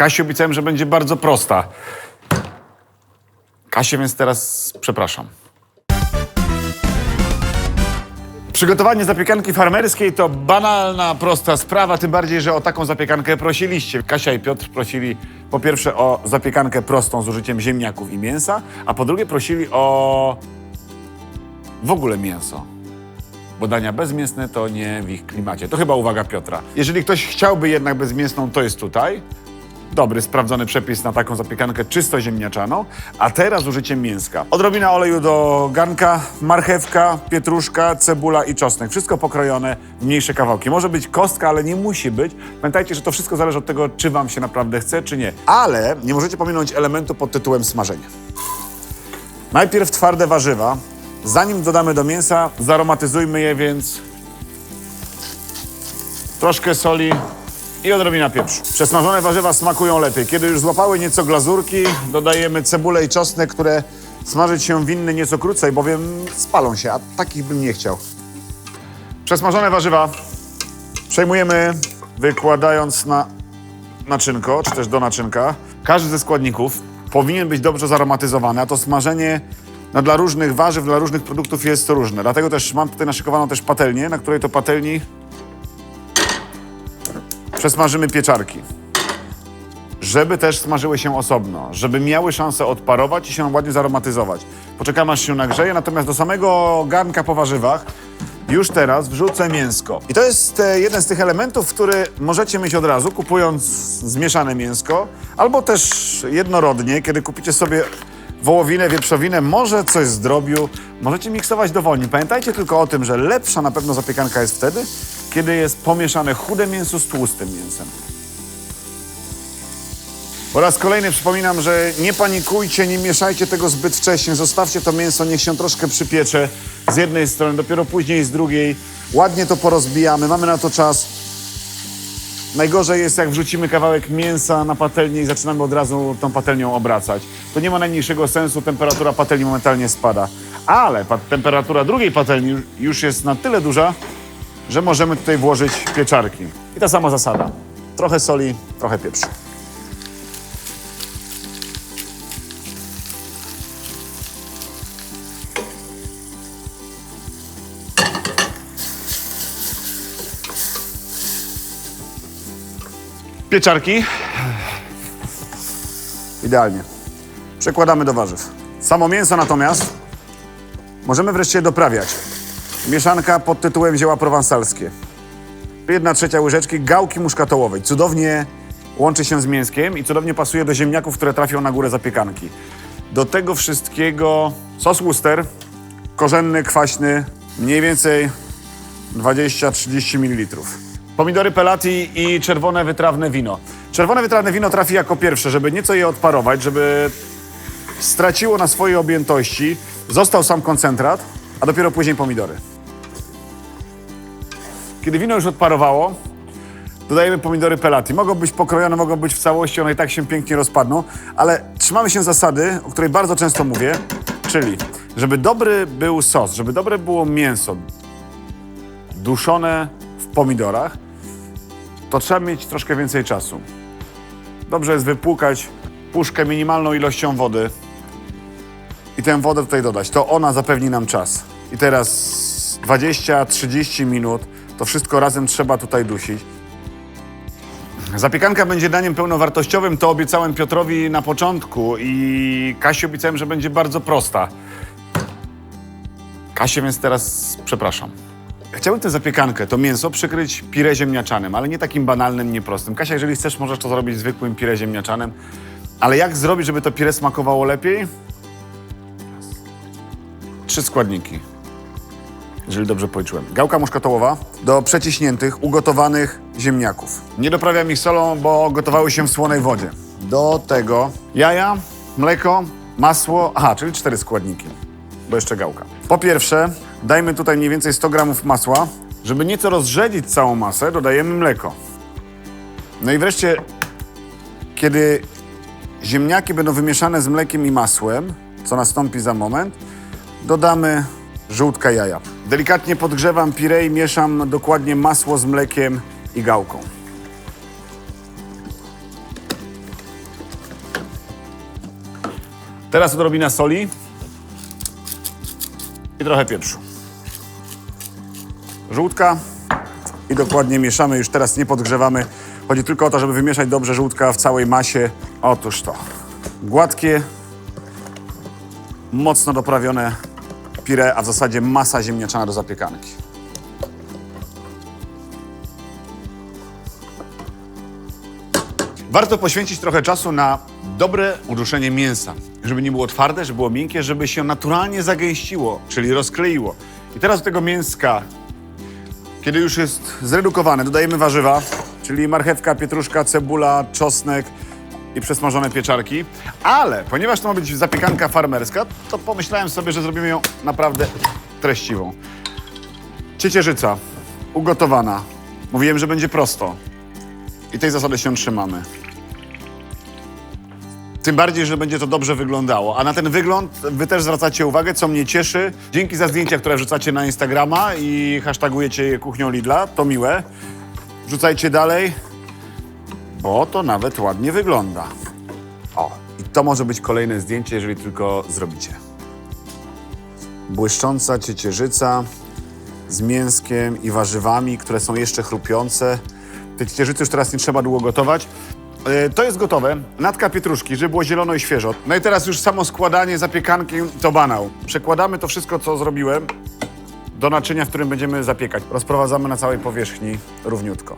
Kasiu obiecałem, że będzie bardzo prosta. Kasię, więc teraz przepraszam. Przygotowanie zapiekanki farmerskiej to banalna, prosta sprawa, tym bardziej, że o taką zapiekankę prosiliście. Kasia i Piotr prosili po pierwsze o zapiekankę prostą z użyciem ziemniaków i mięsa, a po drugie prosili o w ogóle mięso. Bo dania bezmięsne to nie w ich klimacie. To chyba uwaga Piotra. Jeżeli ktoś chciałby jednak bezmięsną, to jest tutaj. Dobry, sprawdzony przepis na taką zapiekankę czysto ziemniaczaną, a teraz z użyciem mięska. Odrobina oleju do garnka, marchewka, pietruszka, cebula i czosnek. Wszystko pokrojone w mniejsze kawałki. Może być kostka, ale nie musi być. Pamiętajcie, że to wszystko zależy od tego, czy wam się naprawdę chce, czy nie. Ale nie możecie pominąć elementu pod tytułem smażenie. Najpierw twarde warzywa. Zanim dodamy do mięsa, zaromatyzujmy je, więc troszkę soli i odrobina pieprzu. Przesmażone warzywa smakują lepiej. Kiedy już złapały nieco glazurki, dodajemy cebulę i czosnek, które smażyć się winny nieco krócej, bowiem spalą się, a takich bym nie chciał. Przesmażone warzywa przejmujemy wykładając na naczynko, czy też do naczynka. Każdy ze składników powinien być dobrze zaromatyzowany, a to smażenie no, dla różnych warzyw, dla różnych produktów jest różne. Dlatego też mam tutaj naszykowaną też patelnię, na której to patelni przesmażymy pieczarki. Żeby też smażyły się osobno, żeby miały szansę odparować i się ładnie zaromatyzować. Poczekam aż się nagrzeje, natomiast do samego garnka po warzywach już teraz wrzucę mięsko. I to jest e, jeden z tych elementów, który możecie mieć od razu, kupując zmieszane mięsko, albo też jednorodnie, kiedy kupicie sobie wołowinę, wieprzowinę, może coś z drobiu, możecie miksować dowolnie. Pamiętajcie tylko o tym, że lepsza na pewno zapiekanka jest wtedy, kiedy jest pomieszane chude mięso z tłustym mięsem. Po raz kolejny przypominam, że nie panikujcie, nie mieszajcie tego zbyt wcześnie. Zostawcie to mięso, niech się troszkę przypiecze z jednej strony, dopiero później z drugiej. Ładnie to porozbijamy, mamy na to czas. Najgorzej jest, jak wrzucimy kawałek mięsa na patelnię i zaczynamy od razu tą patelnią obracać. To nie ma najmniejszego sensu, temperatura patelni momentalnie spada. Ale temperatura drugiej patelni już jest na tyle duża, że możemy tutaj włożyć pieczarki. I ta sama zasada. Trochę soli, trochę pieprzu. Pieczarki. Idealnie. Przekładamy do warzyw. Samo mięso natomiast możemy wreszcie doprawiać. Mieszanka pod tytułem zioła prowansalskie. Jedna trzecia łyżeczki gałki muszkatołowej. Cudownie łączy się z mięskiem i cudownie pasuje do ziemniaków, które trafią na górę zapiekanki. Do tego wszystkiego sos Worcester, korzenny, kwaśny, mniej więcej 20-30 ml. Pomidory pelati i czerwone wytrawne wino. Czerwone wytrawne wino trafi jako pierwsze, żeby nieco je odparować, żeby straciło na swojej objętości, został sam koncentrat, a dopiero później pomidory. Kiedy wino już odparowało, dodajemy pomidory pelati. Mogą być pokrojone, mogą być w całości, one i tak się pięknie rozpadną, ale trzymamy się zasady, o której bardzo często mówię, czyli żeby dobry był sos, żeby dobre było mięso, duszone w pomidorach, to trzeba mieć troszkę więcej czasu. Dobrze jest wypłukać puszkę minimalną ilością wody i tę wodę tutaj dodać. To ona zapewni nam czas. I teraz 20-30 minut to wszystko razem trzeba tutaj dusić. Zapiekanka będzie daniem pełnowartościowym, to obiecałem Piotrowi na początku i Kasi obiecałem, że będzie bardzo prosta. Kasię, więc teraz przepraszam. Chciałbym tę zapiekankę, to mięso, przykryć pire ziemniaczanym, ale nie takim banalnym, nieprostym. Kasia, jeżeli chcesz, możesz to zrobić zwykłym pire ziemniaczanym. Ale jak zrobić, żeby to pire smakowało lepiej? Trzy składniki, jeżeli dobrze policzyłem. Gałka muszkatołowa do przeciśniętych, ugotowanych ziemniaków. Nie doprawiam ich solą, bo gotowały się w słonej wodzie. Do tego jaja, mleko, masło, aha, czyli cztery składniki bo jeszcze gałka. Po pierwsze, dajmy tutaj mniej więcej 100 gramów masła. Żeby nieco rozrzedzić całą masę, dodajemy mleko. No i wreszcie, kiedy ziemniaki będą wymieszane z mlekiem i masłem, co nastąpi za moment, dodamy żółtka jaja. Delikatnie podgrzewam puree i mieszam dokładnie masło z mlekiem i gałką. Teraz odrobina soli i trochę pieprzu. Żółtka i dokładnie mieszamy, już teraz nie podgrzewamy. Chodzi tylko o to, żeby wymieszać dobrze żółtka w całej masie. Otóż to. Gładkie, mocno doprawione pire, a w zasadzie masa ziemniaczana do zapiekanki. Warto poświęcić trochę czasu na dobre uduszenie mięsa, żeby nie było twarde, żeby było miękkie, żeby się naturalnie zagęściło, czyli rozkleiło. I teraz do tego mięska, kiedy już jest zredukowane, dodajemy warzywa, czyli marchewka, pietruszka, cebula, czosnek i przesmażone pieczarki. Ale ponieważ to ma być zapiekanka farmerska, to pomyślałem sobie, że zrobimy ją naprawdę treściwą. Ciecierzyca, ugotowana. Mówiłem, że będzie prosto. I tej zasady się trzymamy. Tym bardziej, że będzie to dobrze wyglądało. A na ten wygląd wy też zwracacie uwagę, co mnie cieszy. Dzięki za zdjęcia, które wrzucacie na Instagrama i hashtagujecie je kuchnią Lidla. To miłe. Wrzucajcie dalej, bo to nawet ładnie wygląda. O, i to może być kolejne zdjęcie, jeżeli tylko zrobicie. Błyszcząca ciecierzyca z mięskiem i warzywami, które są jeszcze chrupiące. Te ciecierzycy już teraz nie trzeba długo gotować. E, To jest gotowe. Natka pietruszki, żeby było zielono i świeżo. No i teraz już samo składanie zapiekanki to banał. Przekładamy to wszystko, co zrobiłem, do naczynia, w którym będziemy zapiekać. Rozprowadzamy na całej powierzchni równiutko.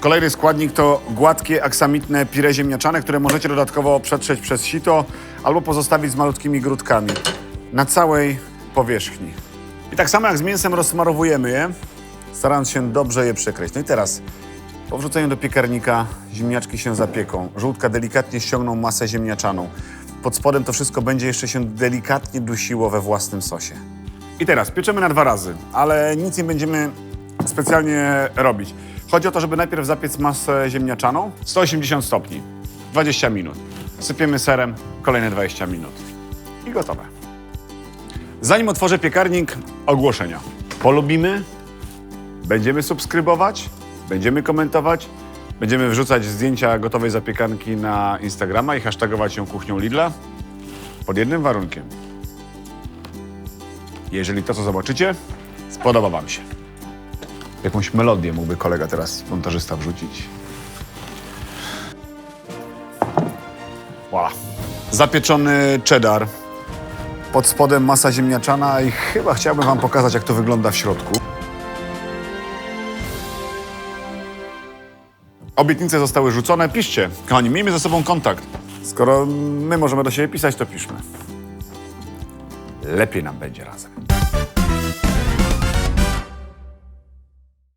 Kolejny składnik to gładkie, aksamitne pire ziemniaczane, które możecie dodatkowo przetrzeć przez sito albo pozostawić z malutkimi grudkami na całej powierzchni. I tak samo jak z mięsem rozsmarowujemy je, starając się dobrze je przykryć. No i teraz po wrzuceniu do piekarnika ziemniaczki się zapieką. Żółtka delikatnie ściągną masę ziemniaczaną. Pod spodem to wszystko będzie jeszcze się delikatnie dusiło we własnym sosie. I teraz pieczemy na dwa razy, ale nic nie będziemy specjalnie robić. Chodzi o to, żeby najpierw zapiec masę ziemniaczaną 180 stopni, 20 minut. Sypiemy serem, kolejne 20 minut. I gotowe. Zanim otworzę piekarnik, ogłoszenia. Polubimy, będziemy subskrybować, będziemy komentować, będziemy wrzucać zdjęcia gotowej zapiekanki na Instagrama i hashtagować ją kuchnią Lidla pod jednym warunkiem. Jeżeli to, co zobaczycie, spodoba Wam się. Jakąś melodię mógłby kolega teraz, montażysta, wrzucić. Voilà. Zapieczony cheddar. Pod spodem masa ziemniaczana i chyba chciałbym Wam pokazać, jak to wygląda w środku. Obietnice zostały rzucone. Piszcie, kochani, miejmy ze sobą kontakt. Skoro my możemy do siebie pisać, to piszmy. Lepiej nam będzie razem.